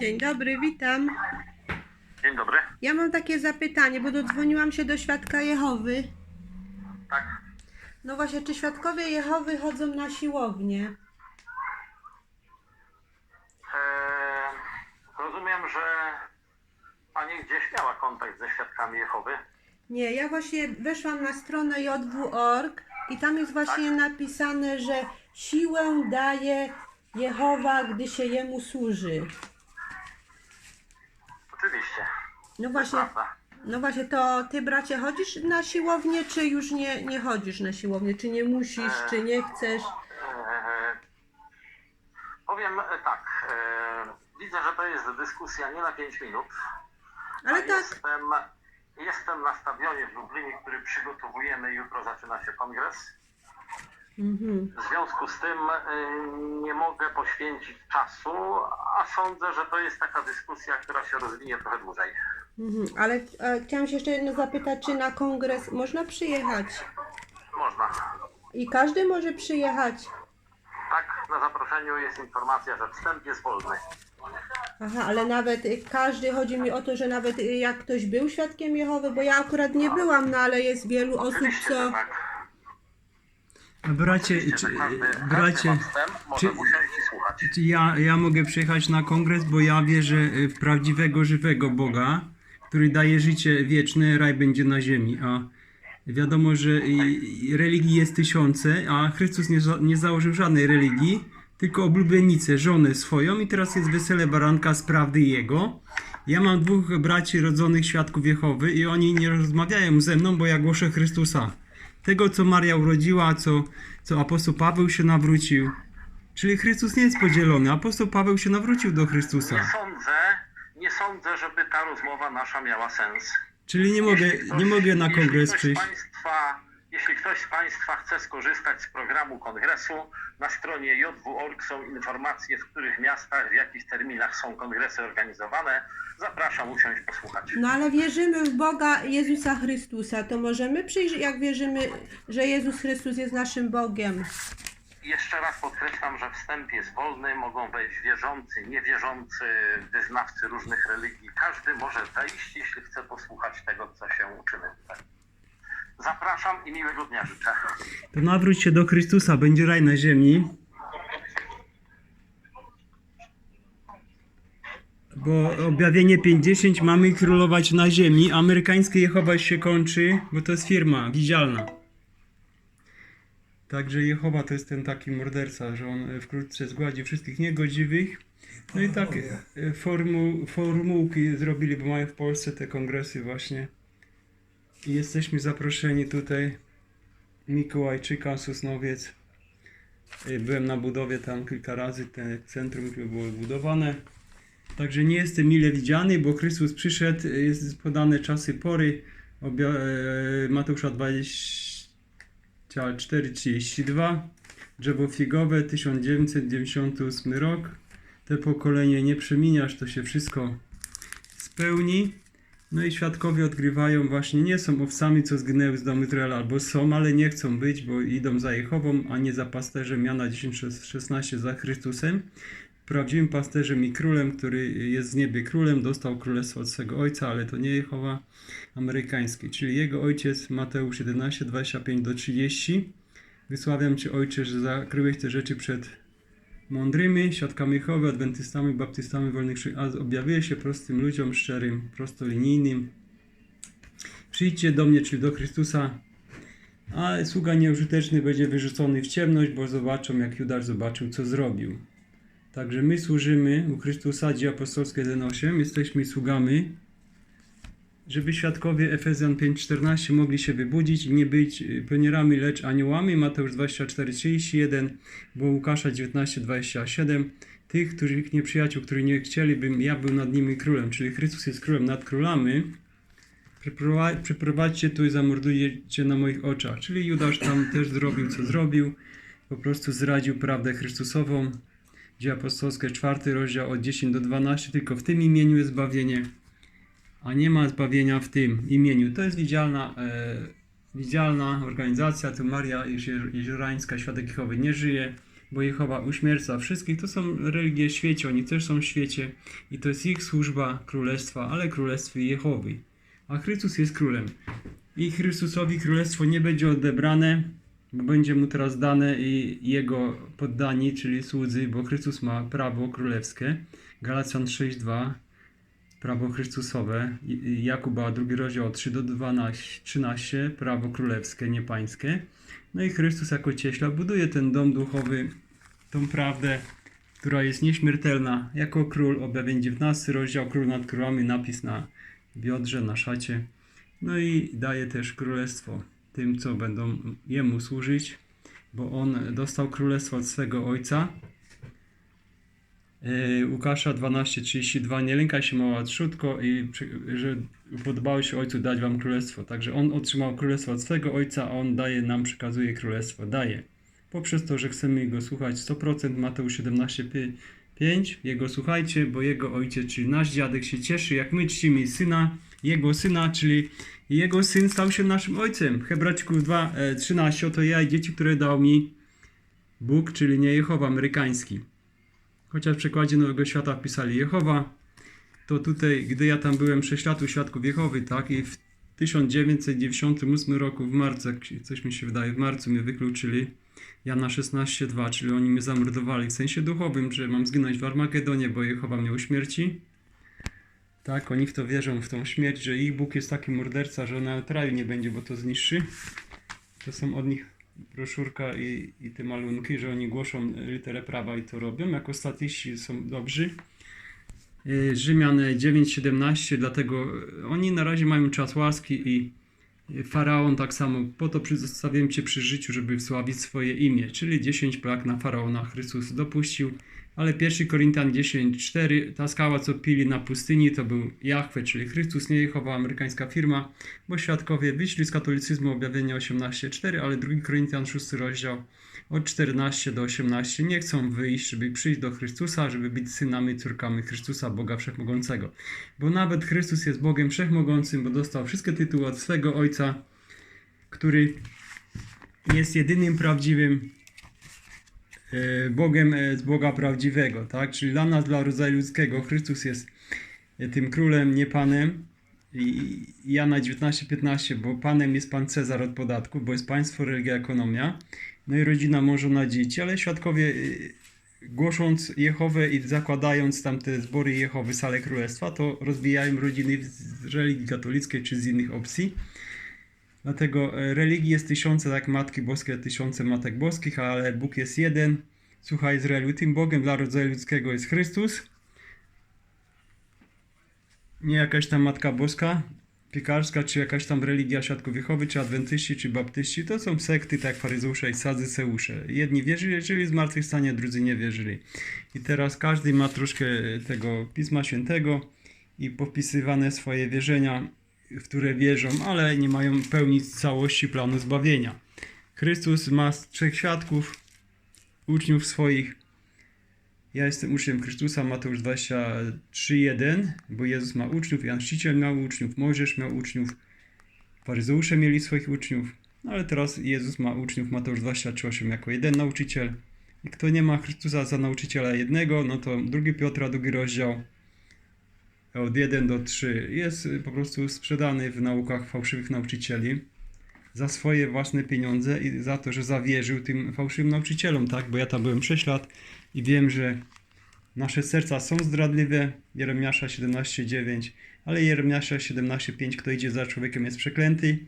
Dzień dobry, witam. Dzień dobry. Ja mam takie zapytanie, bo dodzwoniłam się do świadka Jehowy. Tak. No właśnie, czy świadkowie Jehowy chodzą na siłownię? Eee, rozumiem, że Pani gdzieś miała kontakt ze świadkami Jehowy. Nie, ja właśnie weszłam na stronę jw.org i tam jest właśnie napisane, że siłę daje Jehowa, gdy się jemu służy. Oczywiście. No właśnie, Prawda. no właśnie, to ty bracie chodzisz na siłownię, czy już nie, nie chodzisz na siłownię? Czy nie musisz, czy nie chcesz? Eee, powiem e, tak. eee, widzę, że to jest dyskusja nie na 5 minut. Ale a tak, Jestem, jestem na stadionie w Lublinie, który przygotowujemy. Jutro zaczyna się kongres. Mhm. W związku z tym y, nie mogę poświęcić czasu, a sądzę, że to jest taka dyskusja, która się rozwinie trochę dłużej. Mhm, ale e, chciałam się jeszcze jedno zapytać, czy na kongres można przyjechać? Można. I każdy może przyjechać? Tak, na zaproszeniu jest informacja, że wstęp jest wolny. Aha, ale nawet y, każdy, chodzi mi o to, że nawet y, jak ktoś był świadkiem Jehowy, bo ja akurat nie byłam, no ale jest wielu osób, Oczywiście, co... tak. Bracie, czy, każdy bracie, czy- czy ja, ja mogę przyjechać na kongres, bo ja wierzę w prawdziwego, żywego Boga, który daje życie wieczne, raj będzie na ziemi, a wiadomo, że religii jest tysiące, a Chrystus nie, nie założył żadnej religii, tylko oblubienicę, żonę swoją. I teraz jest wesele baranka z prawdy Jego. Ja mam dwóch braci rodzonych świadków Jehowy i oni nie rozmawiają ze mną, bo ja głoszę Chrystusa. Tego, co Maria urodziła, co, co apostoł Paweł się nawrócił. Czyli Chrystus nie jest podzielony. Apostoł Paweł się nawrócił do Nie Chrystusa. sądzę, nie sądzę, żeby ta rozmowa nasza miała sens. Czyli nie mogę, ktoś- nie mogę na kongres przyjść. Państwa, jeśli ktoś z Państwa chce skorzystać z programu kongresu, na stronie jw.org są informacje, w których miastach, w jakich terminach są kongresy organizowane. Zapraszam usiąść, posłuchać. No ale wierzymy w Boga Jezusa Chrystusa, to możemy przyjść, jak wierzymy, że Jezus Chrystus jest naszym Bogiem. Jeszcze raz podkreślam, że wstęp jest wolny, mogą wejść wierzący, niewierzący, wyznawcy różnych religii. Każdy może wejść, jeśli chce posłuchać tego, co się uczymy. Zapraszam i miłego dnia życzę. To nawróć się do Chrystusa, będzie raj na ziemi. Bo objawienie 50 mamy królować na ziemi. Amerykańskie Jehowa się kończy, bo to jest firma widzialna. Także Jehowa to jest ten taki morderca, że on e, wkrótce zgładzi wszystkich niegodziwych. No i tak formu, formułki zrobili, bo mają w Polsce te kongresy właśnie. Jesteśmy zaproszeni tutaj. Mikołajczyka, Sosnowiec. Y, Byłem na budowie tam kilka razy, te centrum było budowane. Także nie jestem mile widziany, bo Chrystus przyszedł, y, jest podane czasy pory. Obja- e, Mateusza 24-32. Drzewo figowe, 1998 rok. Te pokolenie nie przeminiasz, to się wszystko spełni. No i świadkowie odgrywają właśnie, nie są owcami, co zginęły z domu Izraela, albo są, ale nie chcą być, bo idą za Jehową, a nie za pasterzem Jana 10:16 za Chrystusem. Prawdziwym pasterzem i królem, który jest z niebie królem, dostał królestwo od swego ojca, ale to nie Jehowa amerykański, czyli jego ojciec Mateusz 11, 25 do 30. Wysławiam Cię Ojcze, że zakryłeś te rzeczy przed mądrymi, świadkami Jehowy, adwentystami, baptystami, wolnych chrze- a się prostym ludziom, szczerym, prostolinijnym. Przyjdźcie do mnie, czyli do Chrystusa, a sługa nieużyteczny będzie wyrzucony w ciemność, bo zobaczą, jak Judasz zobaczył, co zrobił. Także my służymy u Chrystusa, dzieje apostolskie 1.8, jesteśmy sługami, żeby świadkowie Efezjan 5.14 mogli się wybudzić i nie być y, pionierami, lecz aniołami. Mateusz 24.31, bo Łukasza 19.27. Tych, których nieprzyjaciół, którzy nie chcieli, bym ja był nad nimi królem, czyli Chrystus jest królem nad królami. Przyprowadźcie tu i zamordujecie na moich oczach. Czyli Judasz tam też zrobił, co zrobił. Po prostu zdradził prawdę Chrystusową. Dzieje apostolskie, czwarty rozdział od 10 do 12. Tylko w tym imieniu jest zbawienie a nie ma zbawienia w tym imieniu. To jest widzialna, e, widzialna organizacja, tu Maria Jezior- Jeziorańska, Świadek Jehowy nie żyje, bo Jehowa uśmierca wszystkich. To są religie w świecie, oni też są w świecie i to jest ich służba królestwa, ale królestwie Jehowy. A Chrystus jest królem. I Chrystusowi królestwo nie będzie odebrane, bo będzie mu teraz dane i jego poddani, czyli słudzy, bo Chrystus ma prawo królewskie. Galacjan 6:2 prawo Chrystusowe, Jakuba drugi rozdział 3 do 12, 13, prawo królewskie, nie pańskie. No i Chrystus jako cieśla buduje ten dom duchowy, tą prawdę, która jest nieśmiertelna. Jako król, objawień 19 rozdział, król nad królami, napis na biodrze, na szacie. No i daje też królestwo tym, co będą jemu służyć, bo on dostał królestwo od swego ojca. Yy, Łukasza 12:32 Nie lękaj się mała trzutko i że podobało się ojcu dać wam królestwo. Także on otrzymał królestwo od swego ojca, a on daje nam, przekazuje królestwo. Daje. Poprzez to, że chcemy go słuchać 100% Mateusz 17:5 Jego słuchajcie, bo jego ojciec, czyli nasz dziadek się cieszy, jak my czcimy syna, jego syna, czyli jego syn stał się naszym ojcem. Hebrajczyków 2:13 Oto ja i dzieci, które dał mi Bóg, czyli nie Jehowa amerykański. Chociaż w przekładzie Nowego Świata wpisali Jehowa, to tutaj, gdy ja tam byłem 6 lat u Świadków Jehowy, tak, i w 1998 roku w marcu, coś mi się wydaje, w marcu mnie wykluczyli, Jana 16,2, czyli oni mnie zamordowali w sensie duchowym, że mam zginąć w Armagedonie, bo Jehowa mnie uśmierci. Tak, oni w to wierzą, w tą śmierć, że ich Bóg jest taki morderca, że nawet raju nie będzie, bo to zniszczy. To są od nich broszurka i, i te malunki, że oni głoszą literę prawa i to robią. Jako statyści są dobrzy. Y, Rzymian 9:17, dlatego oni na razie mają czas łaski i Faraon tak samo, po to przedstawiłem Cię przy życiu, żeby wsławić swoje imię, czyli 10 plag na Faraona Chrystus dopuścił, ale 1 Koryntian 10:4, ta skała co pili na pustyni to był Jahwe, czyli Chrystus, nie Jehowa, amerykańska firma, bo świadkowie wyszli z katolicyzmu objawienia 18:4, ale 2 Koryntian 6 rozdział od 14 do 18 nie chcą wyjść, żeby przyjść do Chrystusa, żeby być synami, córkami Chrystusa, Boga Wszechmogącego. Bo nawet Chrystus jest Bogiem Wszechmogącym, bo dostał wszystkie tytuły od swego Ojca, który jest jedynym prawdziwym Bogiem e, z Boga prawdziwego, tak? Czyli dla nas, dla rodzaju ludzkiego, Chrystus jest e, tym królem, nie panem. I Jana 19:15, bo panem jest pan Cezar od podatku, bo jest państwo, religia, ekonomia. No i rodzina, żona, dzieci, ale świadkowie głosząc Jehowę i zakładając tam te zbory Jehowy, salę królestwa, to rozwijają rodziny z religii katolickiej czy z innych opcji. Dlatego e, religii jest tysiące, tak Matki Boskie, tysiące Matek Boskich, ale Bóg jest jeden. Słuchaj Izraelu, tym Bogiem dla rodzaju ludzkiego jest Chrystus. Nie jakaś tam Matka Boska, piekarska, czy jakaś tam religia Świadków czy adwentyści, czy baptyści, to są sekty tak jak faryzeusze i sadyceusze. Jedni wierzyli, żyli zmartwychwstanie, drudzy nie wierzyli. I teraz każdy ma troszkę tego Pisma Świętego i popisywane swoje wierzenia, w które wierzą, ale nie mają pełni całości planu zbawienia. Chrystus ma trzech świadków, uczniów swoich. Ja jestem uczniem Chrystusa, Mateusz 23:1, bo Jezus ma uczniów, Jan Chrzciciel miał uczniów, Mojżesz miał uczniów, faryzeusze mieli swoich uczniów, no ale teraz Jezus ma uczniów, Mateusz 23:8 jako jeden nauczyciel. I kto nie ma Chrystusa za nauczyciela jednego, no to drugi Piotra, drugi rozdział, od 1 do 3 jest y, po prostu sprzedany w naukach fałszywych nauczycieli za swoje własne pieniądze i za to, że zawierzył tym fałszywym nauczycielom, tak? Bo ja tam byłem 6 lat i wiem, że nasze serca są zdradliwe, Jeremiasza 17:9, ale Jeremiasza 17:5, kto idzie za człowiekiem jest przeklęty,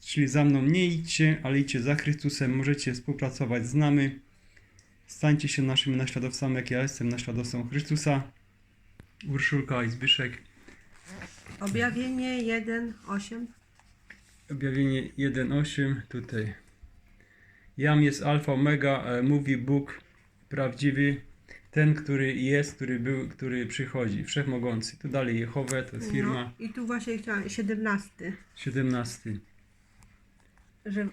czyli za mną nie idźcie, ale idźcie za Chrystusem, możecie współpracować z nami, stańcie się naszymi naśladowcami, jak ja jestem naśladowcą Chrystusa, Urszulka i Zbyszek. Objawienie 1:8. Objawienie 1.8 tutaj. Jam jest alfa, omega, e, mówi Bóg prawdziwy, ten, który jest, który był, który przychodzi, wszechmogący. Tu dalej Jehowę, to jest firma. No, I tu właśnie chciałam 17, 17. że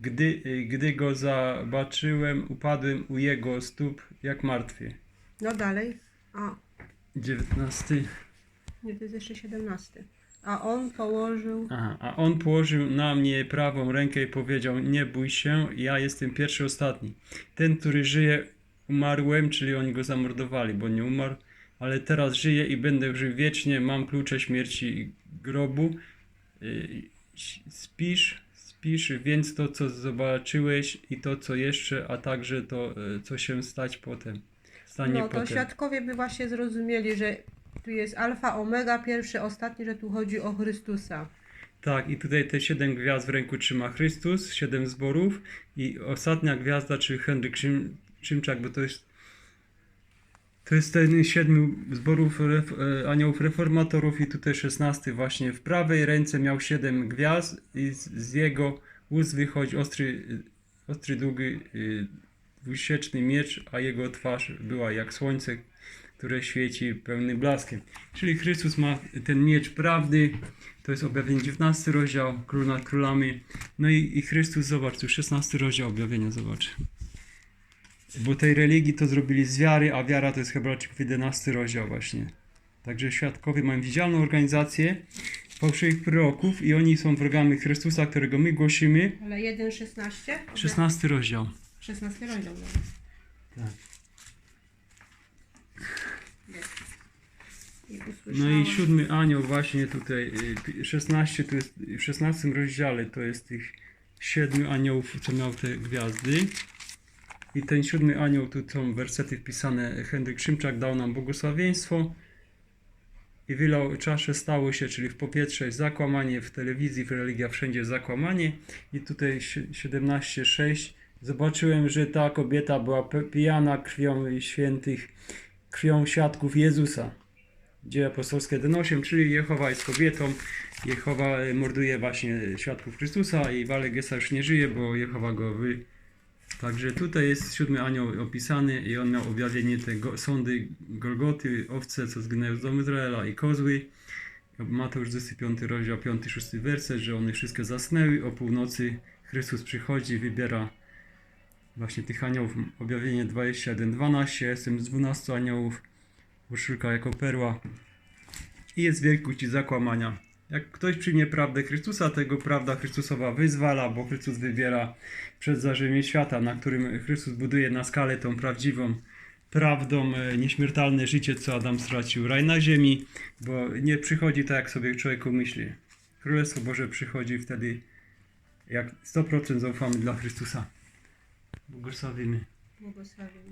Gdy, y, gdy go zobaczyłem, upadłem u jego stóp jak martwy. no dalej. O, 19. nie, to jest jeszcze 17. A on położył. Aha, a on położył na mnie prawą rękę i powiedział: Nie bój się, ja jestem pierwszy, ostatni. Ten, który żyje, umarłem, czyli oni go zamordowali, bo nie umarł, ale teraz żyję i będę żył wiecznie. Mam klucze śmierci i grobu. Y, Spisz, spisz, więc to, co zobaczyłeś i to, co jeszcze, a także to, y, co się stać potem. Stanie No to potem. świadkowie by właśnie zrozumieli, że tu jest alfa, omega, pierwszy, ostatni, że tu chodzi o Chrystusa. Tak, i tutaj te siedem gwiazd w ręku trzyma Chrystus, siedem zborów i ostatnia gwiazda, czyli Henryk Szym, Szymczak, bo to jest to jest ten siedmiu zborów ref, e, aniołów reformatorów i tutaj szesnasty właśnie w prawej ręce miał siedem gwiazd i z, z jego ust wychodzi ostry, ostry długi e, dwusieczny miecz, a jego twarz była jak słońce, które świeci pełnym blaskiem. Czyli Chrystus ma ten miecz prawdy, to jest objawienie 19 rozdział, Król nad królami. No i, i Chrystus, zobacz, tu 16 rozdział objawienia, zobacz. Bo tej religii to zrobili z wiary, a wiara to jest Hebrajczyków 11 rozdział właśnie. Także świadkowie mają widzialną organizację fałszywych proroków i oni są wrogami Chrystusa, którego my głosimy. Ale 1,16? 16 rozdział. 16 rozdział. Tak. No i siódmy anioł właśnie tutaj, y, 16 to jest, w 16 rozdziale to jest tych siedmiu aniołów, co miał te gwiazdy. I ten siódmy anioł, tu są wersety wpisane, Henryk Szymczak dał nam błogosławieństwo i wylał czasze, stało się, czyli w powietrze jest zakłamanie, w telewizji, w religia wszędzie zakłamanie. I tutaj si- 17.6 zobaczyłem, że ta kobieta była pijana krwią świętych, krwią świadków Jezusa. Dzieje apostolskie 1.8, czyli Jehowa jest kobietą, Jehowa e, morduje właśnie świadków Chrystusa i Walek Gesa już nie żyje, bo Jehowa go wy... Także tutaj jest siódmy anioł opisany i on miał objawienie te sądy Golgoty, owce, co zginęły z domu Izraela i kozły. Mateusz 25 rozdział 5-6 werset, że one wszystkie zasnęły, o północy Chrystus przychodzi, wybiera właśnie tych aniołów. Objawienie 21-12, jestem z 12 aniołów, koszulka jako perła i jest wielkość zakłamania. Jak ktoś przyjmie prawdę Chrystusa, tego prawda Chrystusowa wyzwala, bo Chrystus wybiera przed zarzeniem świata, na którym Chrystus buduje na skalę tą prawdziwą prawdą e, nieśmiertelne życie, co Adam stracił, raj na ziemi, bo nie przychodzi tak, jak sobie człowieku myśli. Królestwo Boże przychodzi wtedy, jak 100% zaufamy dla Chrystusa. Bugır Sabini. Bugır Sabini.